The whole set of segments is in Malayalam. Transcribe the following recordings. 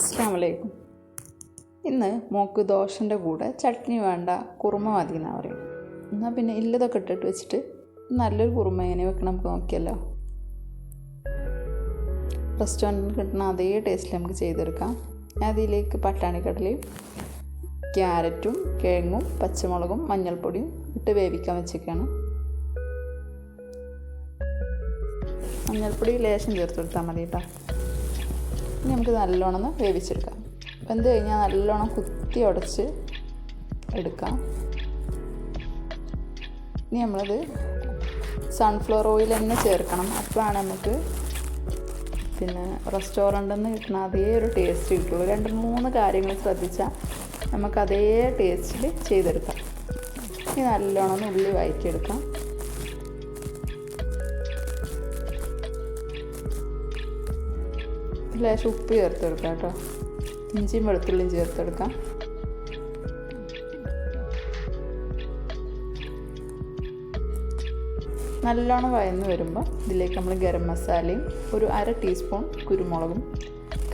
അസ്സാമലൈക്കും ഇന്ന് മോക്ക് ദോശന്റെ കൂടെ ചട്നി വേണ്ട കുറുമ മതി എന്നാണ് പറയും. എന്നാൽ പിന്നെ ഇല്ലതൊക്കെ ഇട്ടിട്ട് വെച്ചിട്ട് നല്ലൊരു കുറുമ എങ്ങനെ വെക്കണം നമുക്ക് നോക്കിയല്ലോ. റെസ്റ്റോറന്റിൽ കിട്ടുന്ന അതേ ടേസ്റ്റിൽ നമുക്ക് ചെയ്തെടുക്കാം. അതിലേക്ക് പട്ടാണിക്കടലയും ക്യാരറ്റും കിഴങ്ങും പച്ചമുളകും മഞ്ഞൾപ്പൊടിയും ഇട്ട് വേവിക്കാൻ വെച്ചേക്കാണ്. മഞ്ഞൾപ്പൊടി ലേശം ചേർത്ത് കൊടുത്താൽ മതി കേട്ടോ ഇനി നമുക്ക് നല്ലോണം ഒന്ന് വേവിച്ചെടുക്കാം. വെന്ത് കഴിഞ്ഞാൽ നല്ലോണം കുത്തി ഉടച്ച് എടുക്കാം. ഇനി നമ്മളത് സൺഫ്ലവർ ഓയിൽ തന്നെ ചേർക്കണം. അപ്പോഴാണ് നമുക്ക് പിന്നെ റെസ്റ്റോറന്റിൽ നിന്ന് കിട്ടുന്ന അതേ ഒരു ടേസ്റ്റ് കിട്ടുള്ളൂ. രണ്ട് മൂന്ന് കാര്യങ്ങൾ ശ്രദ്ധിച്ചാൽ നമുക്ക് അതേ ടേസ്റ്റിൽ ചെയ്തെടുക്കാം. ഇനി നല്ലോണം ഉള്ളി വഴറ്റിയെടുക്കാം ലേശം ഉപ്പ് ചേർത്ത് കൊടുക്കാം കേട്ടോ. ഇഞ്ചിയും വെളുത്തുള്ളിയും ചേർത്തെടുക്കാം. നല്ലോണം വയന്ന് വരുമ്പോൾ ഇതിലേക്ക് നമ്മൾ ഗരം മസാലയും ഒരു അര ടീസ്പൂൺ കുരുമുളകും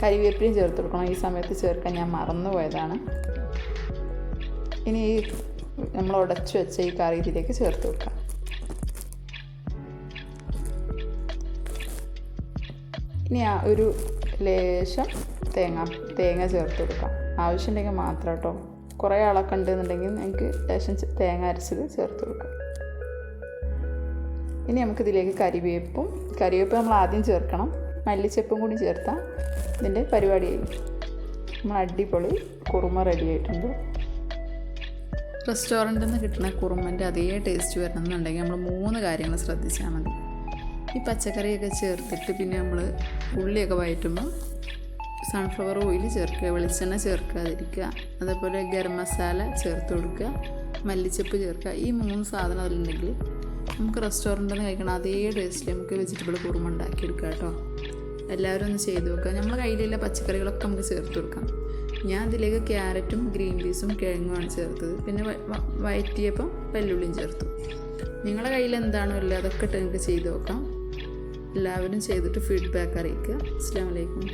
കരിവേപ്പിലയും ചേർത്ത് കൊടുക്കണം ഈ സമയത്ത് ചേർക്കാൻ ഞാൻ മറന്നു പോയതാണ്. ഇനി ഈ നമ്മൾ ഉടച്ചു വെച്ച ഈ കറി ഇതിലേക്ക് ചേർത്ത് കൊടുക്കാം ഇനി ആ ഒരു ലേശം തേങ്ങ തേങ്ങ ചേർത്ത് കൊടുക്കാം. ആവശ്യമുണ്ടെങ്കിൽ മാത്രം കേട്ടോ. കുറേ ആളൊക്കെ ഉണ്ടെന്നുണ്ടെങ്കിൽ എനിക്ക് ലേശം തേങ്ങ അരച്ചത് ചേർത്ത് കൊടുക്കാം. ഇനി നമുക്ക് ഇതിലേക്ക് കരിവേപ്പും കരിവേപ്പ് നമ്മൾ ആദ്യം ചേർക്കണം. മല്ലിച്ചപ്പും കൂടി ചേർത്താൽ ഇതിന്റെ പരിപാടിയായി നമ്മൾ അടിപൊളി കുറുമ റെഡി ആയിട്ടുണ്ട്. റെസ്റ്റോറന്റിൽ നിന്ന് കിട്ടുന്ന കുറുമന്റെ അതേ ടേസ്റ്റ് വരണം എന്നുണ്ടെങ്കിൽ നമ്മൾ മൂന്ന് കാര്യങ്ങൾ ശ്രദ്ധിച്ചാൽ മതി. ഈ പച്ചക്കറിയൊക്കെ ചേർത്തിട്ട് പിന്നെ നമ്മൾ ഉള്ളിയൊക്കെ വഴറ്റുമ്പോൾ സൺഫ്ലവർ ഓയിൽ ചേർക്കുക വെളിച്ചെണ്ണ ചേർക്കാതിരിക്കുക അതേപോലെ ഗരം മസാല ചേർത്ത് കൊടുക്കുക മല്ലിച്ചപ്പ് ചേർക്കുക. ഈ മൂന്ന് സാധനം അതിലുണ്ടെങ്കിൽ നമുക്ക് റെസ്റ്റോറന്റിൽ നിന്ന് കഴിക്കണം അതേ ടേസ്റ്റിൽ നമുക്ക് വെജിറ്റബിൾ കുറുമ ഉണ്ടാക്കിയെടുക്കുക കേട്ടോ. എല്ലാവരും ഒന്ന് ചെയ്ത് വെക്കുക നമ്മൾ കയ്യിലുള്ള പച്ചക്കറികളൊക്കെ നമുക്ക് ചേർത്ത് കൊടുക്കാം. ഞാൻ അതിലേക്ക് ക്യാരറ്റും ഗ്രീൻ പീസും കിഴങ്ങുമാണ് ചേർത്തത്. പിന്നെ വയറ്റിയപ്പം വെല്ലുള്ളിയും ചേർത്തു. നിങ്ങളുടെ കയ്യിൽ എന്താണോ ഉള്ളത് അതൊക്കെ ഇട്ട് നിങ്ങൾക്ക് ചെയ്ത് നോക്കാം. എല്ലാവരും ചെയ്തിട്ട് ഫീഡ്ബാക്ക് അറിയിക്കുക. അസ്സാം വലൈക്കും